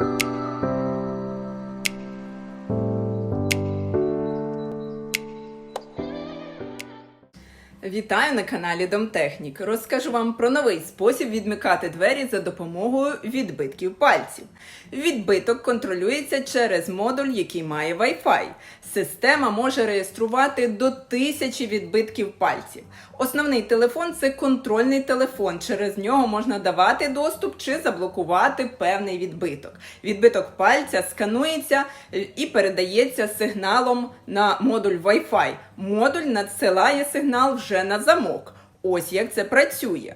you Вітаю на каналі Домтехнік. Розкажу вам про новий спосіб відмикати двері за допомогою відбитків пальців. Відбиток контролюється через модуль, який має Wi-Fi. Система може реєструвати до тисячі відбитків пальців. Основний телефон це контрольний телефон. Через нього можна давати доступ чи заблокувати певний відбиток. Відбиток пальця сканується і передається сигналом на модуль Wi-Fi. Модуль надсилає сигнал вже на замок. Ось як це працює.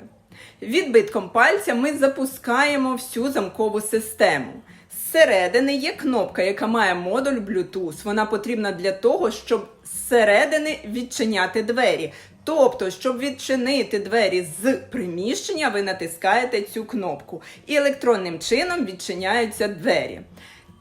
Відбитком пальця ми запускаємо всю замкову систему. Зсередини є кнопка, яка має модуль Bluetooth. Вона потрібна для того, щоб зсередини відчиняти двері. Тобто, щоб відчинити двері з приміщення, ви натискаєте цю кнопку, і електронним чином відчиняються двері.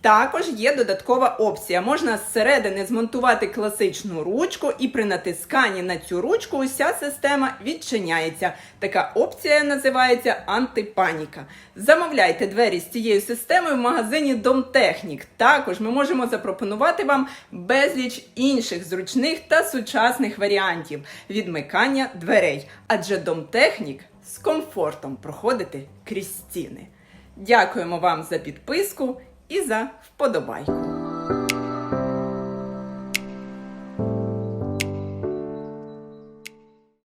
Також є додаткова опція. Можна зсередини змонтувати класичну ручку, і при натисканні на цю ручку уся система відчиняється. Така опція називається антипаніка. Замовляйте двері з цією системою в магазині Домтехнік. Також ми можемо запропонувати вам безліч інших зручних та сучасних варіантів відмикання дверей. Адже Домтехнік з комфортом проходити крізь стіни. Дякуємо вам за підписку і за вподобайку.